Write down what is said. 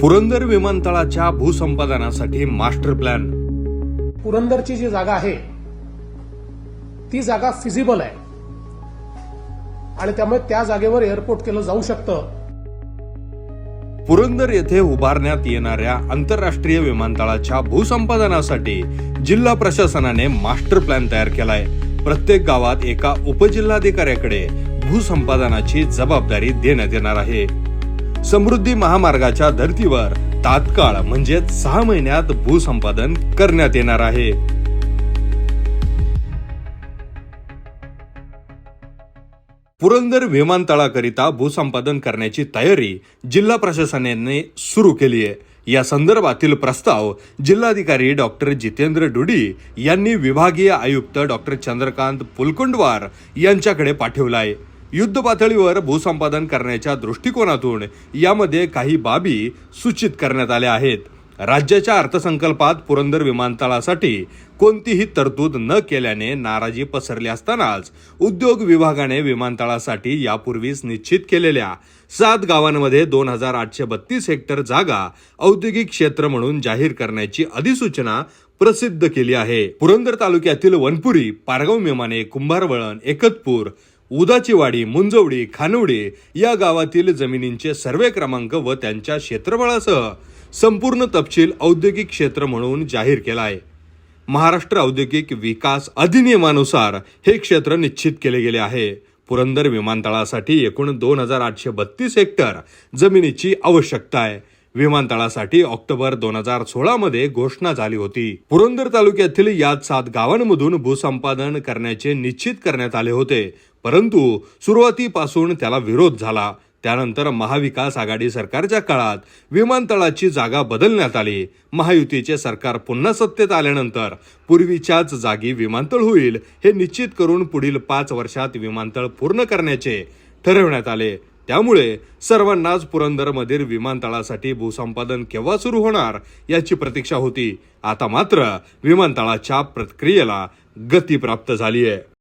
पुरंदर विमानतळाच्या भूसंपादनासाठी master plan. पुरंदरची जी जागा आहे ती जागा फिजिबल आहे. आणि त्यामुळे त्या जागेवर एअरपोर्ट केलं जाऊ शकतं. पुरंदर येथे उभारण्यात येणाऱ्या आंतरराष्ट्रीय विमानतळाच्या भूसंपादनासाठी जिल्हा प्रशासनाने मास्टर प्लॅन तयार केलाय. प्रत्येक गावात एका उपजिल्हाधिकाऱ्याकडे भूसंपादनाची जबाबदारी देण्यात येणार आहे. समृद्धी महामार्गाच्या धर्तीवर तात्काळ म्हणजेच सहा महिन्यात भूसंपादन करण्यात येणार आहे. पुरंदर विमानतळाकरिता भूसंपादन करण्याची तयारी जिल्हा प्रशासनाने सुरू केली आहे. या संदर्भातील प्रस्ताव जिल्हाधिकारी डॉक्टर जितेंद्र डुडी यांनी विभागीय आयुक्त डॉक्टर चंद्रकांत पुलकुंडवार यांच्याकडे पाठवला आहे. युद्ध पातळीवर भूसंपादन करण्याच्या दृष्टिकोनातून यामध्ये काही बाबी सूचित करण्यात आल्या आहेत. राज्याच्या अर्थसंकल्पात पुरंदर विमानतळासाठी कोणतीही तरतूद न केल्याने नाराजी पसरली असतानाच उद्योग विभागाने विमानतळासाठी यापूर्वीच निश्चित केलेल्या सात गावांमध्ये दोन हजार आठशे बत्तीस हेक्टर जागा औद्योगिक क्षेत्र म्हणून जाहीर करण्याची अधिसूचना प्रसिद्ध केली आहे. पुरंदर तालुक्यातील वनपुरी पारगाव मेमाने कुंभारवळण एकतपूर उदाचीवाडी मुंजवडी खानवडी या गावातील जमिनींचे सर्वे क्रमांक व त्यांच्या क्षेत्रफळासह संपूर्ण तपशील औद्योगिक क्षेत्र म्हणून जाहीर केला आहे महाराष्ट्र औद्योगिक विकास अधिनियमानुसार हे क्षेत्र निश्चित केले गेले आहे. पुरंदर विमानतळासाठी एकूण दोन हजार आठशे बत्तीस हेक्टर जमिनीची आवश्यकता आहे. विमानतळासाठी ऑक्टोबर दोन हजार सोळा मध्ये घोषणा झाली होती. पुरंदर तालुक्यातील या सात गावांमधून भूसंपादन करण्याचे निश्चित करण्यात आले होते. परंतु सुरुवातीपासून त्याला विरोध झाला. त्यानंतर महाविकास आघाडी सरकारच्या काळात विमानतळाची जागा बदलण्यात आली. महायुतीचे सरकार पुन्हा सत्तेत आल्यानंतर पूर्वीच्याच जागी विमानतळ होईल हे निश्चित करून पुढील पाच वर्षात विमानतळ पूर्ण करण्याचे ठरवण्यात आले. त्यामुळे सर्वांनाच पुरंदरमधील विमानतळासाठी भूसंपादन केव्हा सुरू होणार याची प्रतीक्षा होती. आता मात्र विमानतळाच्या प्रक्रियेला गती प्राप्त झाली आहे